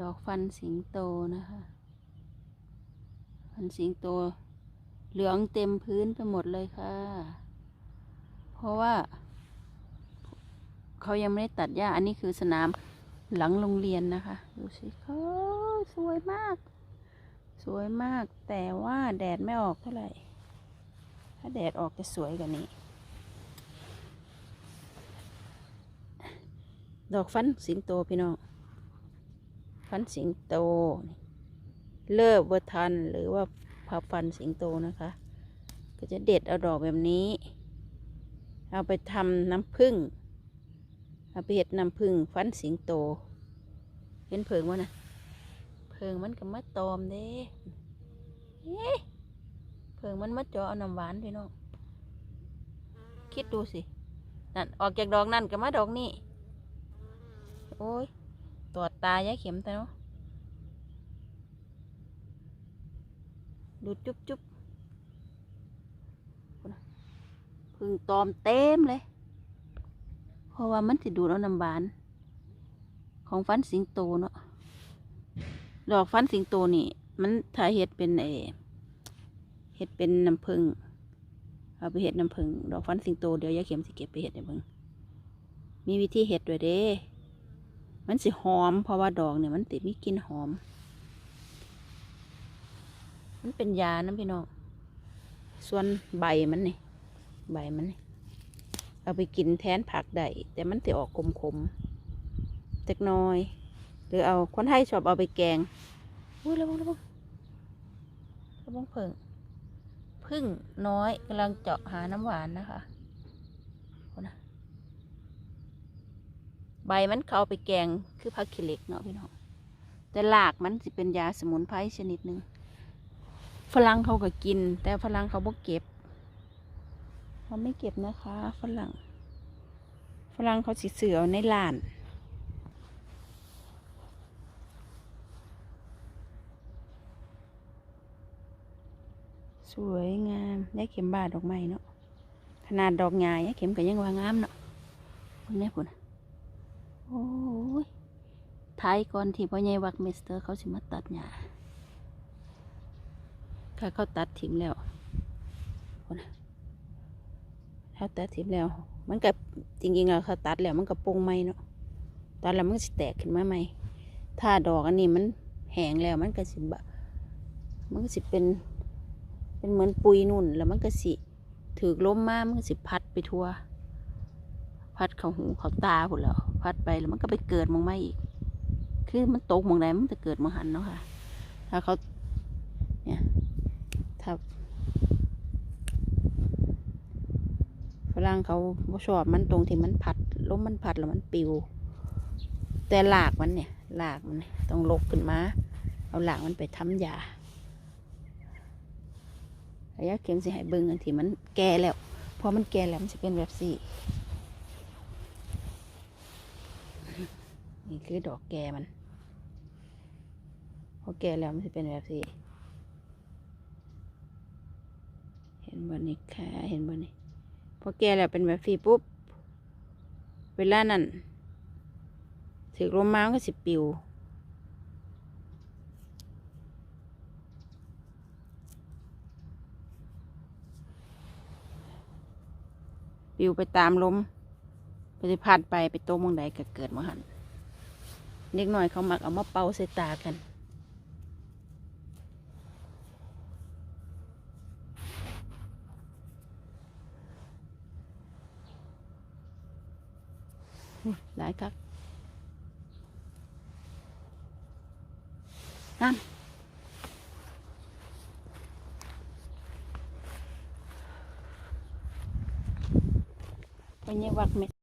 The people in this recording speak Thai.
ดอกฟันสิงโตนะคะ ฟันสิงโต เหลืองเต็มพื้นไปหมดเลยค่ะ เพราะว่า เขายังไม่ได้ตัดหญ้า อันนี้คือสนามหลังโรงเรียนนะคะ ดูสิเขาสวยมาก สวยมาก แต่ว่าแดดไม่ออกเท่าไหร่ ถ้าแดดออกจะสวยกว่านี้ ดอกฟันสิงโตพี่น้อง ฟันสิงโต เลิฟเวอร์ทันหรือว่าพับฟันสิงโตนะคะ ก็จะเด็ดเอาดอกแบบนี้ เอาไปทำน้ำผึ้งเอาไปเห็ดน้ำผึ้งฟันสิงโต เห็นเพิงวะนะเพิงมันก็มาตอมเด้เพิงมันมาจาะเอาน้ำหวานพี่น้องคิดดูสินั่นออกจากดอกนั่นก็มาดอกนี้โอ้ย ตรวจตายายเข็มแต่เนาะดูจุ๊บจุ๊บพึ่งตอมเต็มเลย เพราะว่ามันสิดูดเอาน้ำหวาน ของฟันสิงโตเนาะดอกฟันสิงโตนี่ มันถ้าเห็ดเป็นเอเห็ดเป็นน้ำผึ้งเอาไปเห็ดน้ำผึ้งดอกฟันสิงโตเดี๋ยวยาเข็มสิเก็บไปเห็ดน้ำผึ้งมีวิธีเห็ดด้วยเด้ มันสิหอม เพราะว่าดอกเนี่ยมันติดมีกลิ่นหอม มันเป็นยานะพี่น้อง ส่วนใบมันนี่ ใบมันนี่ เอาไปกินแทนผักได้ แต่มันจะออกขมๆเล็กน้อย หรือเอาคนไทยชอบเอาไปแกง อุ้ยระวังระวังระวังเพิ่งพึ่งน้อยกำลังเจาะหาน้ำหวานนะคะคนนะ ใบมันเขาเอาไปแกงคือผักขี้เหล็กเนาะพี่น้องแต่หลากมันสิเป็นยาสมุนไพรชนิดหนึ่งฝรั่งเขาก็กิน แต่ฝรั่งเขาบ่เก็บเขาไม่เก็บนะคะฝรั่งฝรั่งเขาสิเสือในร้าน สวยงามได้เข็มบาดดอกไม้เนาะขนาดดอกใหญ่เข็มก็ยังว่างามเนาะคุณแม่คุณ โอ้ยท้ายก่อนที่พ่อใหญ่วักเมสเตอร์เขาสิมาตัดหญ้าค่ะเขาตัดถิ่มแล้วคนะถ้าตัดถิ่มแล้ว มันก็จริงๆแล้วเขาตัดแล้วมันก็ปงใหม่เนาะตัดแล้วมันก็สิแตกขึ้นมาใหม่ ถ้าดอกอันนี้มันแห้งแล้วมันก็สิบะมันก็สิเป็น เป็นเหมือนปุยนุ่น แล้วมันก็สิถือล้มมามันก็สิพัดไปทั่ว พัดเขาหูเขาตาผุนแล้ว พัดไปแล้วมันก็ไปเกิดมองไม่อีก คือมันตกมองใดมันจะเกิดมองหันเนาะค่ะ ถ้าเขาเนี่ยถ้าฝรั่งเขาชอบมันตรงที่มันพัดลมมันพัดแล้วมันปิว แต่หลากมันเนี่ยหลากมันต้องลกขึ้นมา เอาหลากมันไปทำยาระยะเข็มสิให้เบิ่งอันที่มันแก่แล้วพอมันแก่แล้วมันจะเป็นแบบสี่ นี่คือดอกแก่มัน พอแก่แล้วมันจะเป็นแบบสี่เห็นบนนี้ค่ะเห็นบนนี้ พอแก่แล้วเป็นแบบสี่ปุ๊บ เวลานั้นถือลมมาก็สิปิวปิวไปตามลมไปสิพัดไปไปโตมองใดก็เกิดมาหัน เด็กหน่อยเขามักเอามาเป่าใส่ตากัน หลายครับนั่นไปเนี่ยวักเม็ด